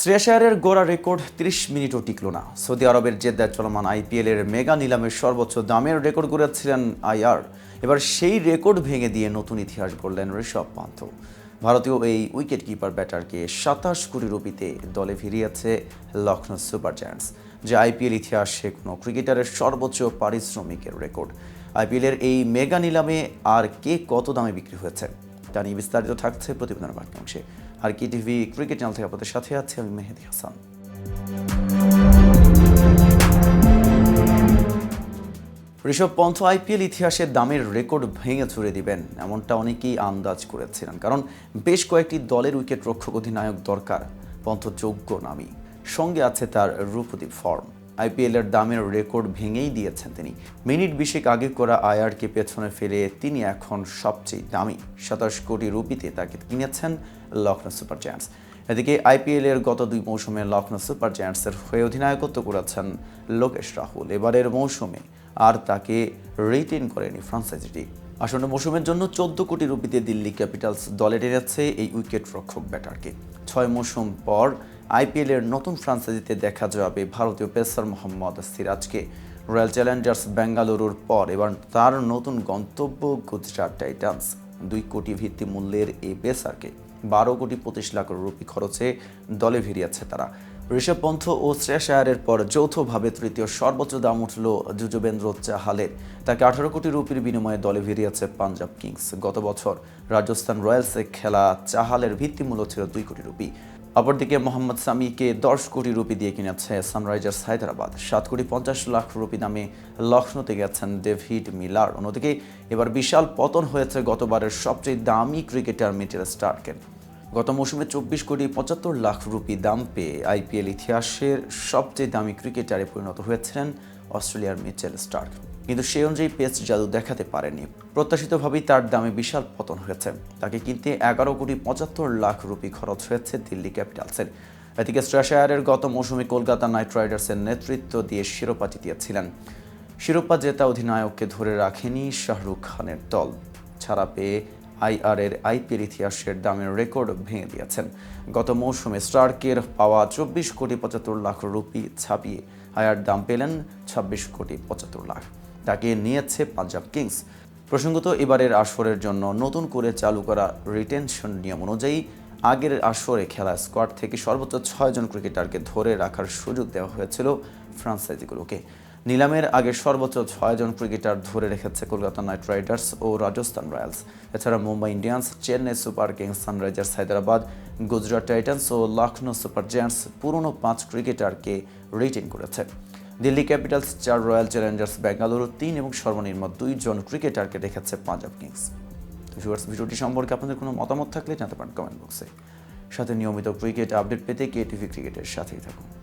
শ্রেয়াশায়ারের গোড়া রেকর্ড 30 মিনিটও টিকল না। সৌদি আরবের জেদ্দায় চলমান আইপিএলের মেগা নিলামের সর্বোচ্চ দামের রেকর্ড গড়েছিলেন আইআর। এবার সেই রেকর্ড ভেঙে দিয়ে নতুন ইতিহাস গড়লেন ঋষভ পান্থ ভারতীয় এই উইকেট কিপার ব্যাটারকে সাতাশ কোটি রুপিতে দলে ফিরিয়েছে লখনৌ সুপার জায়ান্টস, যে আইপিএল ইতিহাসে কোনো ক্রিকেটারের সর্বোচ্চ পারিশ্রমিকের রেকর্ড। আইপিএলের এই মেগা নিলামে আর কে কত দামে বিক্রি হয়েছে? তা নিয়ে বিস্তারিত থাকছে প্রতিবেদনের বাকি অংশে আর কি টিভি, ক্রিকেট চ্যানেল থেকে আপনাদের সাথে আছে আমি মেহেদি হাসান। ঋষভ পন্থ আইপিএল ইতিহাসে দামের রেকর্ড ভেঙে ছুড়ে দিবেন, এমনটা অনেকেই আন্দাজ করেছিলেন। কারণ বেশ কয়েকটি দলের উইকেট রক্ষক অধিনায়ক দরকার, পন্থ যোগ্য নামী সঙ্গে আছে তার রূপদীপ ফর্ম। আইপিএলের দামের রেকর্ড ভেঙেই দিয়েছেন তিনি। মিনিট বিশেক আগে করা আয়ারকে পেছনে ফেলে তিনি এখন সবচেয়ে দামি। সাতাশ কোটি রুপিতে তাকে কিনেছেন লখনৌ সুপার জায়ান্টস। এদিকে আইপিএলের গত দুই মৌসুমে লখনৌ সুপার জায়ান্টসের হয়ে অধিনায়কত্ব করেছেন লোকেশ রাহুল। এবারের মৌসুমে আর তাকে রিটেন করেনি ফ্রাঞ্চাইজিটি। আসন্ন মৌসুমের জন্য চোদ্দ কোটি রুপিতে দিল্লি ক্যাপিটালস দলে টেনেছে এই উইকেট রক্ষক ব্যাটারকে। ছয় মৌসুম পর আইপিএলের নতুন ফ্রাঞ্চাইজিতে দেখা যাবে ভারতীয় পেসার মোহাম্মদ সিরাজকে। রয়্যাল চ্যালেঞ্জার্স বেঙ্গালুরুর পর এবার তার নতুন গন্তব্য গুজরাট টাইটান্স। দুই কোটি ভিত্তি মূল্যের এই পেসারকে বারো কোটি পঁচিশ লাখ রুপি খরচে দলে ভিড়িয়েছে তারা। ঋষভ পন্থ ও শ্রেয়াস আয়ারের পর যৌথভাবে তৃতীয় সর্বোচ্চ দাম উঠল যুজবেন্দ্র চাহালের। তাকে আঠারো কোটি রুপির বিনিময়ে দলে ভিড়িয়েছে পাঞ্জাব কিংস। গত বছর রাজস্থান রয়্যালসে খেলা চাহালের ভিত্তিমূল্য ছিল দুই কোটি রুপি। অপরদিকে মোহাম্মদ সামিকে দশ কোটি রুপি দিয়ে কিনেছে সানরাইজার্স হায়দ্রাবাদ। সাত কোটি পঞ্চাশ লাখ রুপি দামে লখনৌতে গেছেন ডেভিড মিলার। অন্যদিকে এবার বিশাল পতন হয়েছে গতবারের সবচেয়ে দামি ক্রিকেটার মিচেল স্টার্কের। গত মৌসুমে চব্বিশ কোটি পঁচাত্তর লাখ রুপি দাম পেয়ে আইপিএল ইতিহাসের সবচেয়ে দামি ক্রিকেটারে পরিণত হয়েছিলেন অস্ট্রেলিয়ার মিচেল স্টার্ক। কিন্তু সেই অনুযায়ী পেস জাদু দেখাতে পারেনি। প্রত্যাশিতভাবেই তার দামে বিশাল পতন হয়েছে। তাকে কিনতে এগারো কোটি পঁচাত্তর লাখ রুপি খরচ হয়েছে দিল্লি ক্যাপিটালসের। এদিকে স্ট্রাশায়ারের গত মৌসুমে কলকাতা নাইট রাইডার্সের নেতৃত্ব দিয়ে শিরোপা জিতিয়েছিলেন। শিরোপা জেতা অধিনায়ককে ধরে রাখেনি শাহরুখ খানের দল। ছাড়া পেয়ে আইআর এর আইপিএল ইতিহাসের দামের রেকর্ড ভেঙে দিয়েছেন। গত মৌসুমে স্টার্কের পাওয়া চব্বিশ কোটি পঁচাত্তর লাখ রুপি ছাপিয়ে আয়ার দাম পেলেন ছাব্বিশ কোটি পঁচাত্তর লাখ। তাকে নিয়েছে পাঞ্জাব কিংস। প্রসঙ্গত, এবারের আসরের জন্য নতুন করে চালু করা রিটেনশন নিয়ম অনুযায়ী আগের আসরে খেলা স্কোয়াড থেকে সর্বোচ্চ ছয়জন ক্রিকেটারকে ধরে রাখার সুযোগ দেওয়া হয়েছিল ফ্রান্সাইজিগুলোকে নিলামের আগে সর্বোচ্চ ছয়জন ক্রিকেটার ধরে রেখেছে কলকাতা নাইট রাইডার্স ও রাজস্থান রয়্যালস। এছাড়া Mumbai Indians, Chennai Super Kings, Sunrisers Hyderabad, Gujarat Titans ও লখনৌ সুপার জায়ান্টস পুরনো পাঁচ ক্রিকেটারকে রিটেন করেছে। দিল্লি ক্যাপিটালস চার রয়্যাল চ্যালেঞ্জার্স বেঙ্গালুরু তিন এবং সর্বনিম্ন দুইজন ক্রিকেটারকে রেখেছে পাঞ্জাব কিংস। ভিউয়ার্স ভিডিওটি সম্পর্কে আপনাদের কোনো মতামত থাকলে জানাতে পারেন কমেন্ট বক্সে সাথে নিয়মিত ক্রিকেট আপডেট পেতে কে টিভি ক্রিকেটের সাথেই থাকুন।